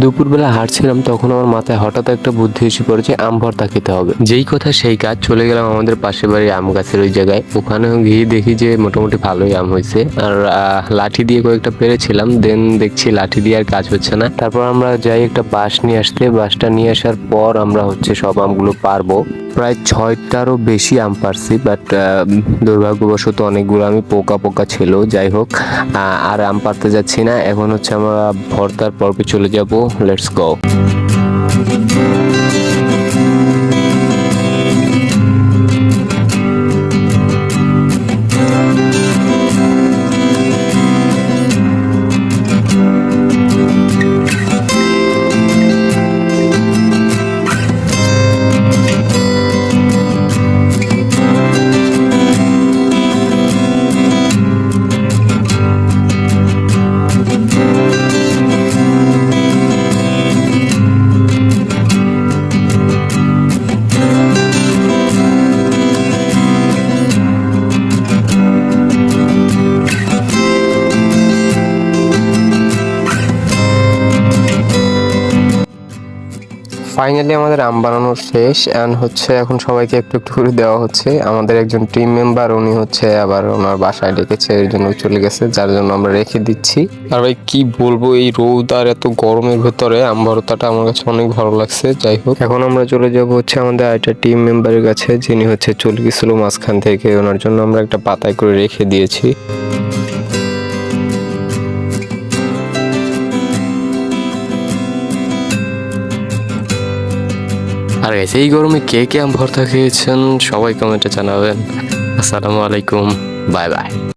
দুপুরবেলা হাঁটছিলাম, তখন আমার মাথায় হঠাৎ একটা বুদ্ধি এসে পড়েছে, আম ভর্তা খেতে হবে। যেই কথা সেই কাজ চলে গেলাম আমাদের পাশে বাড়ির আম গাছের ওই জায়গায়। ওখানে গিয়ে দেখি যে মোটামুটি ভালোই আম হয়েছে। আর লাঠি দিয়ে কয়েকটা পেরেছিলাম, দেন দেখছি লাঠি দিয়ে আর কাজ হচ্ছে না। তারপর আমরা যাই একটা বাস নিয়ে আসতে। বাসটা নিয়ে আসার পর আমরা হচ্ছে সব আমগুলো পারব। প্রায় ছয়টারও বেশি আম পারছি বাট দুর্ভাগ্যবশত অনেকগুলো আমি পোকা পোকা ছিল, যাই হোক আর আম পারতে যাচ্ছি না। এখন হচ্ছে আমরা ভর্তার পর্বে চলে যাব। লেটস গো ফাইনালি আমাদের আম বানানো শেষ অ্যান্ড হচ্ছে এখন সবাইকে একটু একটু করে দেওয়া হচ্ছে। আমাদের একজন টিম মেম্বার উনি হচ্ছে আবার ওনার বাসায় ডেকেছে এর জন্য চলে গেছে যার জন্য আমরা রেখে দিচ্ছি। আর ভাই কি বলব এই রোদ আর এত গরমের ভেতরে আম ভরতাটা আমার কাছে অনেক ভালো লাগছে যাই হোক। এখন আমরা চলে যাব হচ্ছে আমাদের আরেকটা টিম মেম্বারের কাছে যিনি হচ্ছে চলে গেছিল মাঝখান থেকে ওনার জন্য আমরা একটা পাতায় করে রেখে দিয়েছি। আর guys, এই গরমে কে কে আম ভর্তা খেয়েছেন সবাই কমেন্টে জানাবেন। আসসালামু আলাইকুম। Bye bye.